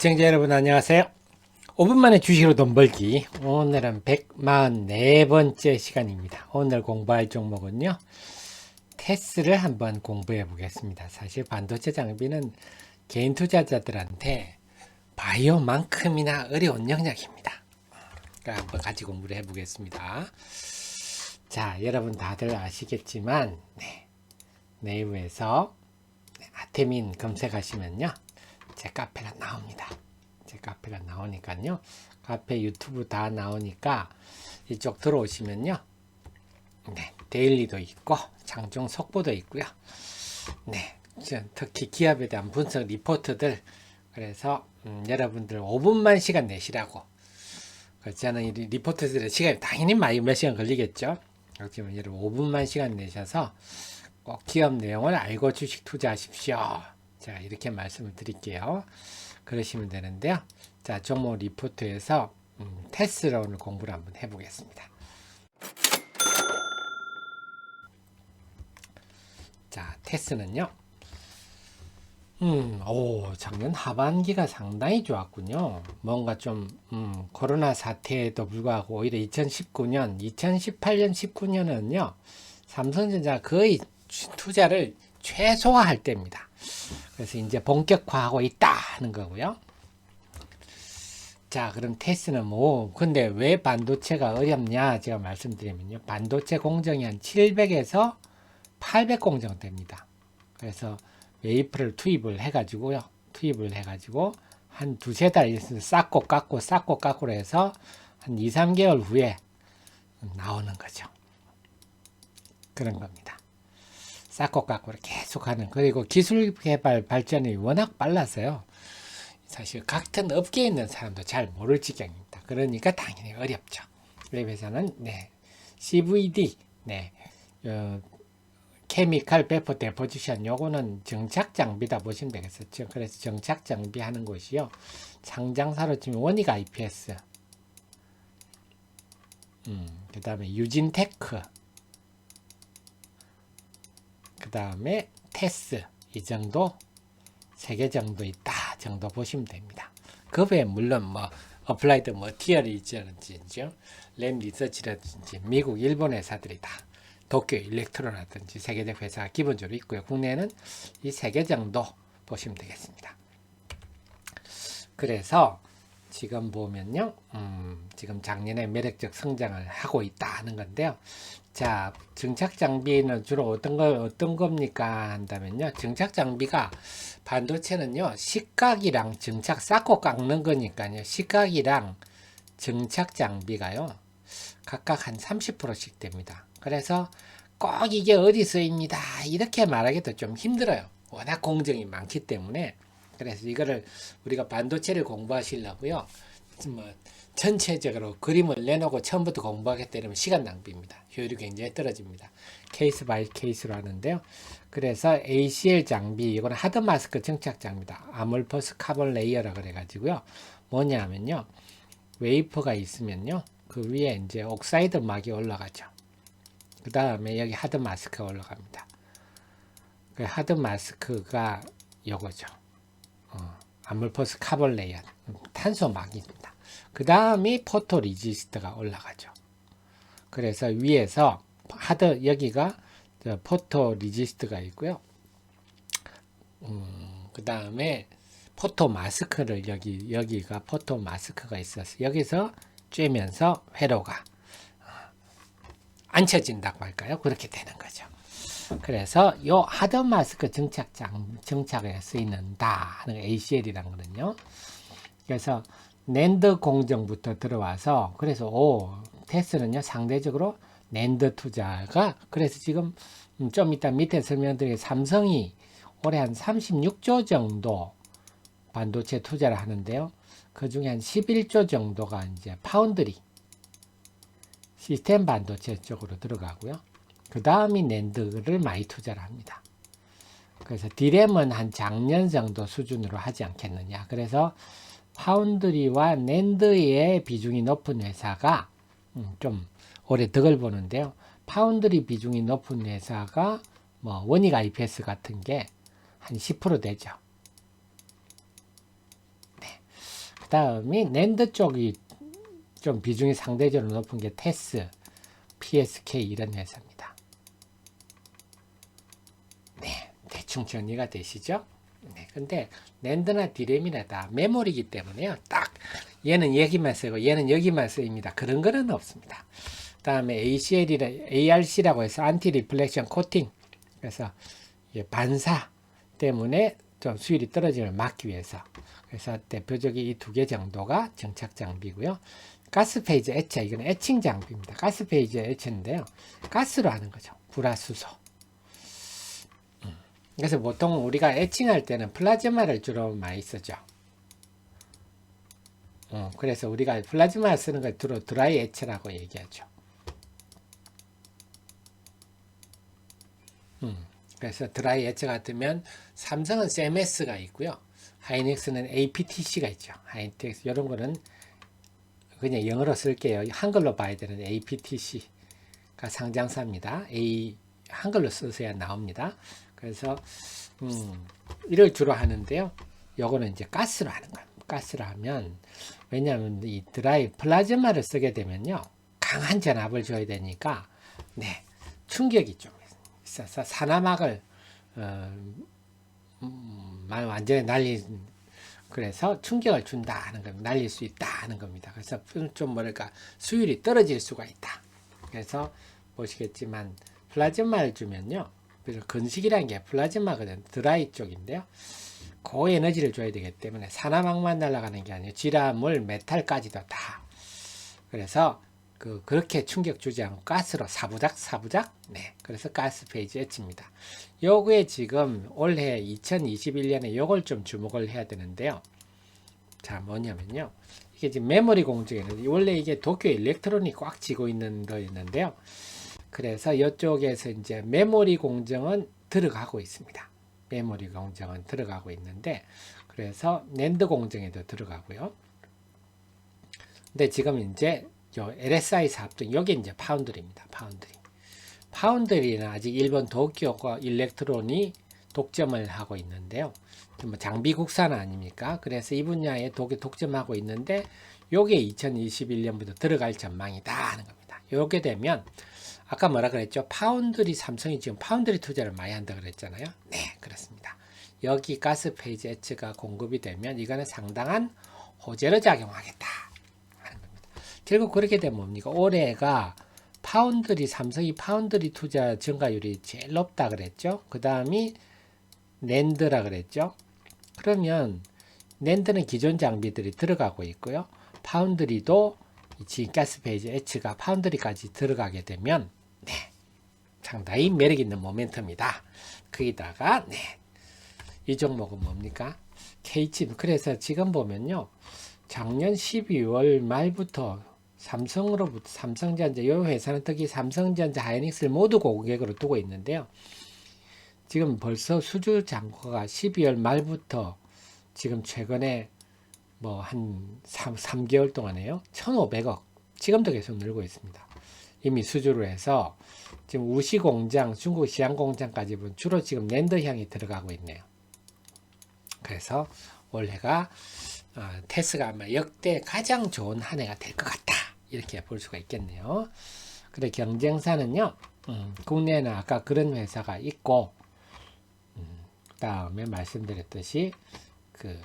시청자 여러분 안녕하세요. 5분 만에 주식으로 돈 벌기. 오늘은 144번째 시간입니다. 오늘 공부할 종목은요. 테스를 한번 공부해 보겠습니다. 사실 반도체 장비는 개인 투자자들한테 바이오만큼이나 어려운 영역입니다. 그러니까 한번 같이 공부를 해 보겠습니다. 자, 여러분 다들 아시겠지만 네. 네이버에서 네, 아테민 검색하시면요. 제 카페가 나옵니다. 제 카페가 나오니까요. 카페 유튜브 다 나오니까 이쪽 들어오시면요. 네, 데일리도 있고 장중 속보도 있고요. 네, 저 특히 기업에 대한 분석 리포트들 그래서 음, 여러분들 5분만 시간 내시라고. 그 저는 이 리포트들의 시간이 당연히 많이 몇 시간 걸리겠죠. 그렇지만 여러분 5분만 시간 내셔서 꼭 기업 내용을 알고 주식 투자하십시오. 자, 이렇게 말씀을 드릴게요. 그러시면 되는데요. 자, 종목 리포트에서 음, 테스로 오늘 공부를 한번 해보겠습니다. 자, 테스는요. 음, 오, 작년 하반기가 상당히 좋았군요. 뭔가 좀, 음, 코로나 사태에도 불구하고 오히려 2019년, 2018년, 19년은요, 삼성전자 거의 투자를 최소화할 때입니다. 그래서 이제 본격화하고 있다 하는 거고요. 자, 그럼 테스는 뭐, 근데 왜 반도체가 어렵냐? 제가 말씀드리면요. 반도체 공정이 한 700에서 800 공정 됩니다. 그래서 웨이프를 투입을 해 가지고요. 투입을 해 가지고 한 두세 달 있으면 쌓고 깎고 쌓고 깎고 해서 한 2, 3개월 후에 나오는 거죠. 그런 겁니다. 쌓고 깎고 계속하는 그리고 기술 개발 발전이 워낙 빨라서요. 사실 같은 업계에 있는 사람도 잘 모를 지경입니다. 그러니까 당연히 어렵죠. 그래서는 네 CVD 네 어, 케미칼 베퍼 데포지션 요거는 정착 장비다 보시면 되겠었죠. 그래서 정착 장비 하는 곳이요. 창장사로 치면 원익 IPS 음, 그 다음에 유진테크 그 다음에 테스 이 정도 세 개 정도 있다 정도 보시면 됩니다. 그 외에 물론 뭐 어플라이드 머티어리즈라든지 램 리서치라든지 미국 일본 회사들이 다 도쿄 일렉트로라든지 세계적 회사가 기본적으로 있고요. 국내에는 이 세 개 정도 보시면 되겠습니다. 그래서 지금 보면요, 음, 지금 작년에 매력적 성장을 하고 있다 하는 건데요. 자, 정착 장비는 주로 어떤 거 어떤 겁니까? 한다면요. 정착 장비가 반도체는요. 식각이랑 정착 쌓고 깎는 거니까요. 식각이랑 정착 장비가요. 각각 한 30%씩 됩니다. 그래서 꼭 이게 어디 서입니다. 이렇게 말하기도 좀 힘들어요. 워낙 공정이 많기 때문에. 그래서 이거를 우리가 반도체를 공부하시려고요. 뭐 전체적으로 그림을 내놓고 처음부터 공부하겠다 이러면 시간 낭비입니다. 효율이 굉장히 떨어집니다. 케이스 바이 케이스로 하는데요. 그래서 ACL 장비, 이건 하드 마스크 정착 장비다. 아몰퍼스 카본 레이어라 그래가지고요. 뭐냐면요. 웨이퍼가 있으면요. 그 위에 이제 옥사이드 막이 올라가죠. 그 다음에 여기 하드 마스크가 올라갑니다. 그 하드 마스크가 요거죠. 어, 아몰퍼스 카본 레이어. 탄소 막입니다. 그 다음이 포토 리지스트가 올라가죠. 그래서 위에서 하드 여기가 포토 리지스트가 있고요. 음, 그 다음에 포토 마스크를 여기 여기가 포토 마스크가 있어서 여기서 쬐면서 회로가 앉혀진다고 할까요? 그렇게 되는 거죠. 그래서 요 하드 마스크 정착 장 정착에 쓰이는다 하는 ACL이라는 거는요. 그래서 낸드 공정부터 들어와서 그래서 오 테스는요 상대적으로 낸드 투자가 그래서 지금 좀 이따 밑에 설명드린 삼성이 올해 한 36조 정도 반도체 투자를 하는데요. 그 중에 한 11조 정도가 이제 파운드리 시스템 반도체 쪽으로 들어가고요. 그 다음이 낸드를 많이 투자를 합니다. 그래서 디램은 한 작년 정도 수준으로 하지 않겠느냐. 그래서 파운드리와 낸드의 비중이 높은 회사가 음, 좀 올해 덕을 보는데요. 파운드리 비중이 높은 회사가 뭐 원익 IPS 같은 게 한 10% 되죠. 네. 그 다음이 낸드 쪽이 좀 비중이 상대적으로 높은 게 테스, PSK 이런 회사입니다. 대충 정리가 되시죠? 네, 근데 낸드나 디램이나 다 메모리이기 때문에요. 딱 얘는 여기만 쓰고 얘는 여기만 쓰입니다. 그런 거는 없습니다. 다음에 ACL이라 ARC라고 해서 안티 리플렉션 코팅 그래서 반사 때문에 좀 수율이 떨어짐을 막기 위해서 그래서 대표적인 이 두 개 정도가 정착 장비고요. 가스 페이지 애체 이거는 애칭 장비입니다. 가스 페이지 애체인데요. 가스로 하는 거죠. 불화수소. 음. 그래서 보통 우리가 애칭할 때는 플라즈마를 주로 많이 쓰죠. 어, 그래서 우리가 플라즈마 쓰는 걸 주로 드라이 애체라고 얘기하죠. 음, 그래서 드라이 애체 같으면 삼성은 CMS가 있고요. 하이닉스는 APTC가 있죠. 하이닉스 이런 거는 그냥 영어로 쓸게요. 한글로 봐야 되는 APTC가 상장사입니다. A 한글로 쓰셔야 나옵니다. 그래서 음, 이를 주로 하는데요. 요거는 이제 가스로 하는 거예요. 가스로 하면 왜냐하면 이 드라이 플라즈마를 쓰게 되면요. 강한 전압을 줘야 되니까 네 충격이 좀 있어서 산화막을 어, 음, 완전히 날리 그래서 충격을 준다는 겁니다. 날릴 수 있다는 겁니다. 그래서 좀 뭐랄까 수율이 떨어질 수가 있다. 그래서 보시겠지만 플라즈마를 주면요. 그래서 건식이라는 게 플라즈마거든. 드라이 쪽인데요. 고에너지를 줘야 되기 때문에 산화막만 날아가는 게 아니에요. 지라물, 메탈까지도 다. 그래서 그 그렇게 충격 주지 않고 가스로 사부작 사부작 네 그래서 가스 페이지 엣입니다 요거에 지금 올해 2021년에 요걸 좀 주목을 해야 되는데요 자 뭐냐면요 이게 지금 메모리 공정에는 원래 이게 도쿄 일렉트로닉 꽉 쥐고 있는 거 있는데요 그래서 이쪽에서 이제 메모리 공정은 들어가고 있습니다 메모리 공정은 들어가고 있는데 그래서 낸드 공정에도 들어가고요 근데 지금 이제 요 LSI 사업 등 여기 이제 파운드리입니다. 파운드리. 파운드리는 아직 일본 도쿄가 일렉트론이 독점을 하고 있는데요. 뭐 장비 국산 아닙니까? 그래서 이 분야에 독, 독점하고 있는데 요게 2021년부터 들어갈 전망이다 하는 겁니다. 요게 되면 아까 뭐라 그랬죠? 파운드리 삼성이 지금 파운드리 투자를 많이 한다 그랬잖아요. 네, 그렇습니다. 여기 가스 페이지 H가 공급이 되면 이거는 상당한 호재로 작용하겠다. 결국 그렇게 되면 뭡니까? 올해가 파운드리, 삼성이 파운드리 투자 증가율이 제일 높다 그랬죠? 그 다음이 낸드라 그랬죠? 그러면 낸드는 기존 장비들이 들어가고 있고요. 파운드리도 지금 가스 페이지 H가 파운드리까지 들어가게 되면 네, 상당히 매력 있는 모멘텀이다. 거기다가 네, 이 종목은 뭡니까? K칩. 그래서 지금 보면요. 작년 12월 말부터 삼성으로부터 삼성전자 이 회사는 특히 삼성전자 하이닉스를 모두 고객으로 두고 있는데요. 지금 벌써 수주 잔고가 12월 말부터 지금 최근에 뭐 한 3, 개월 동안에요. 1,500억. 지금도 계속 늘고 있습니다. 이미 수주로 해서 지금 우시 공장, 중국 시안 공장까지 주로 지금 랜더 향이 들어가고 있네요. 그래서 올해가 어, 테스가 아마 역대 가장 좋은 한 해가 될 것 같다. 이렇게 볼 수가 있겠네요. 그래 경쟁사는요. 음, 국내에는 아까 그런 회사가 있고 음, 다음에 말씀드렸듯이 그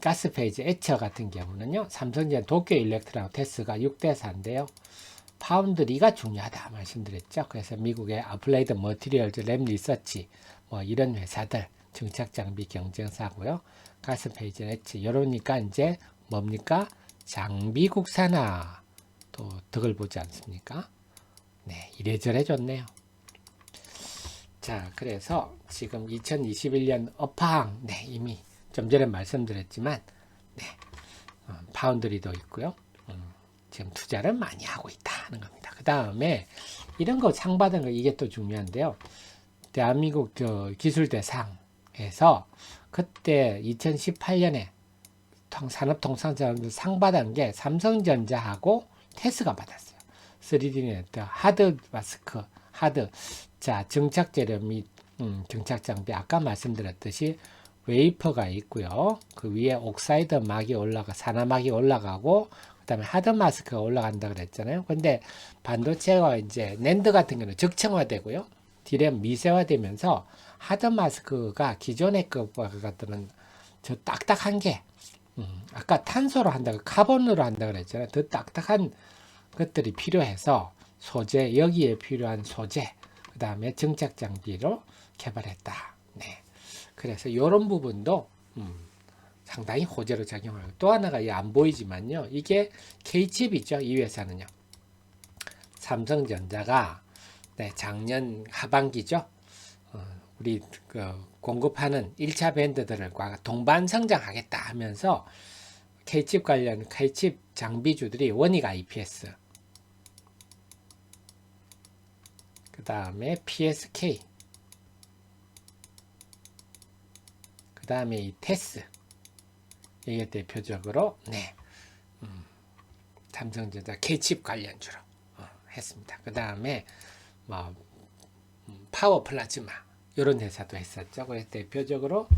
가스 페이지 에처 같은 경우는요. 삼성전 도쿄 일렉트라고 테스가 6대 4인데요. 파운드리가 중요하다 말씀드렸죠. 그래서 미국의 아플레이드 머티리얼즈 램 리서치 뭐 이런 회사들 정착 장비 경쟁사고요. 가스 페이지 에처 이러니까 이제 뭡니까? 장비 국산화 또 덕을 보지 않습니까? 네, 이래저래 좋네요. 자, 그래서 지금 2021년 업황, 네, 이미 좀 전에 말씀드렸지만, 네, 어, 파운드리도 있고요. 음, 지금 투자를 많이 하고 있다는 겁니다. 그 다음에 이런 거 상 받은 거 이게 또 중요한데요. 대한민국 저 기술대상에서 그때 2018년에 산업통상자원들 상 받은 게 삼성전자하고 테스가 받았어요. 3D 네트 하드 마스크 하드 자 정착 재료 및 음, 정착 장비 아까 말씀드렸듯이 웨이퍼가 있고요. 그 위에 옥사이드 막이 올라가 산화막이 올라가고 그다음에 하드 마스크가 올라간다 그랬잖아요. 근데 반도체가 이제 낸드 같은 경우는 적층화되고요. 디램 미세화되면서 하드 마스크가 기존의 것과는 저 딱딱한 게 음, 아까 탄소로 한다고 카본으로 한다 그랬잖아요. 더 딱딱한 것들이 필요해서 소재 여기에 필요한 소재 그 다음에 정착 장비로 개발했다. 네. 그래서 이런 부분도 음, 상당히 호재로 작용하고 또 하나가 이안 보이지만요. 이게 K칩이죠. 이 회사는요. 삼성전자가 네, 작년 하반기죠. 어, 우리 그 공급하는 1차 밴드들과 동반 성장하겠다 하면서 K칩 관련 K칩 장비주들이 원익 IPS 그 다음에 PSK 그 다음에 이 테스 이게 대표적으로 네 음, 삼성전자 K칩 관련주로 어, 했습니다. 그 다음에 뭐 음, 파워 플라즈마 이런 회사도 했었죠. 그래서 대표적으로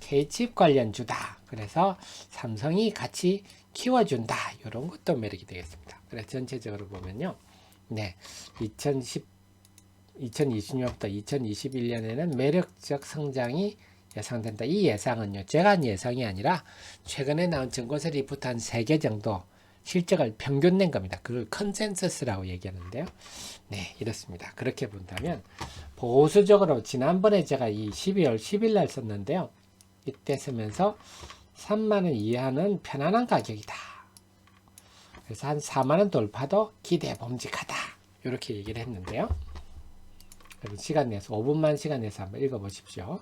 K칩 관련주다. 그래서 삼성이 같이 키워준다. 이런 것도 매력이 되겠습니다. 그래서 전체적으로 보면요. 네, 2010 2020년부터 2021년에는 매력적 성장이 예상된다. 이 예상은요, 제가 한 예상이 아니라 최근에 나온 증권사 리포트 한 3개 정도 실적을 평균 낸 겁니다. 그걸 컨센서스라고 얘기하는데요. 네, 이렇습니다. 그렇게 본다면 보수적으로 지난번에 제가 이 12월 10일 날 썼는데요. 이때 쓰면서 3만 원 이하는 편안한 가격이다. 그래서 한 4만 원 돌파도 기대 범직하다. 이렇게 얘기를 했는데요. 시간 내서 5분만 시간 내서 한번 읽어 보십시오.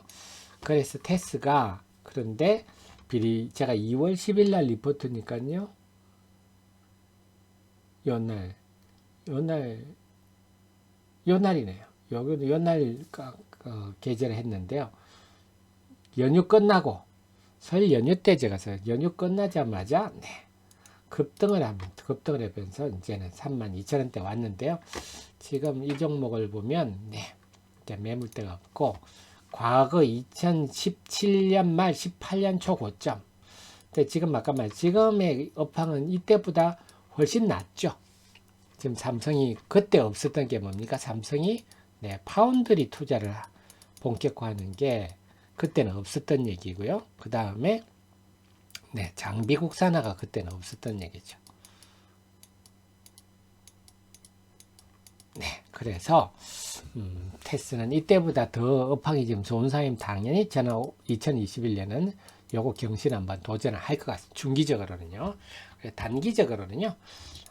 그래서 테스가 그런데 비리 제가 2월 10일 날 리포트니까요. 요날 요날 요날이네요. 여기도 요날 어, 게재를 했는데요. 연휴 끝나고 설 연휴 때 제가 서 연휴 끝나자마자 네, 급등을 하면 급등을 하면서 이제는 32,000원대 왔는데요. 지금 이 종목을 보면 네, 매물대가 없고 과거 2017년 말 18년 초 고점. 근데 지금 아까 말 지금의 업황은 이때보다 훨씬 낫죠. 지금 삼성이 그때 없었던 게 뭡니까? 삼성이 네, 파운드리 투자를 본격화하는 게 그때는 없었던 얘기고요. 그 다음에 네, 장비 국산화가 그때는 없었던 얘기죠. 네, 그래서 음, 테스는 이때보다 더 업황이 지금 좋은 상임 당연히 저는 2021년은 요거 경신 한번 도전을 할 것 같습니다. 중기적으로는요. 단기적으로는요.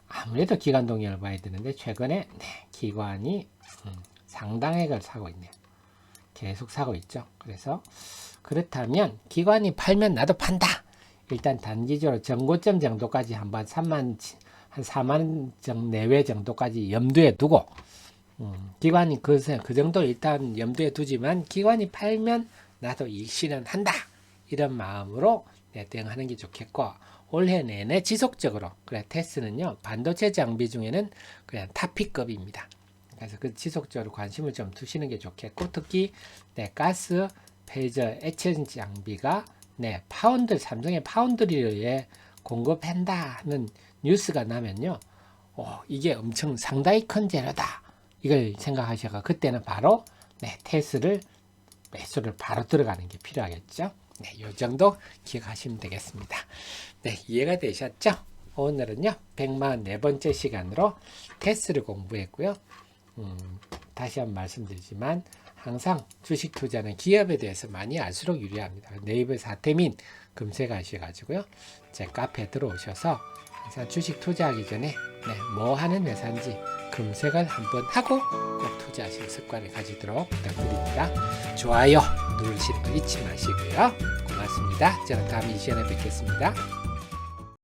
아무래도 기관 동향을 봐야 되는데 최근에 네, 기관이 음, 상당액을 사고 있네요. 계속 사고 있죠. 그래서 그렇다면 기관이 팔면 나도 판다. 일단 단기적으로 전고점 정도까지 한번 3만 한 4만 정 내외 정도까지 염두에 두고 음, 기관이 그, 그 정도 일단 염두에 두지만 기관이 팔면 나도 이 실현한다 이런 마음으로 네, 대응하는 게 좋겠고 올해 내내 지속적으로 그래 테스는요 반도체 장비 중에는 그냥 타피급입니다. 그래서 그 지속적으로 관심을 좀 두시는 게 좋겠고 특히 네, 가스 페이저 액체 장비가 네 파운드 삼성의 파운드리에 공급한다는 뉴스가 나면요 어, 이게 엄청 상당히 큰 재료다 이걸 생각하셔가 그때는 바로 네 테스를 매수를 바로 들어가는 게 필요하겠죠. 네, 요 정도 기억하시면 되겠습니다. 네, 이해가 되셨죠? 오늘은요, 144번째 시간으로 테스를 공부했고요. 음, 다시 한번 말씀드리지만, 항상 주식 투자는 기업에 대해서 많이 알수록 유리합니다. 네이버 사태민 검색하셔가지고요. 제 카페에 들어오셔서 항상 주식 투자하기 전에 네, 뭐 하는 회사인지 검색을 한번 하고 꼭 투자하시는 습관을 가지도록 부탁드립니다. 좋아요 누르시는 거 잊지 마시고요. 고맙습니다. 저는 다음 이 시간에 뵙겠습니다.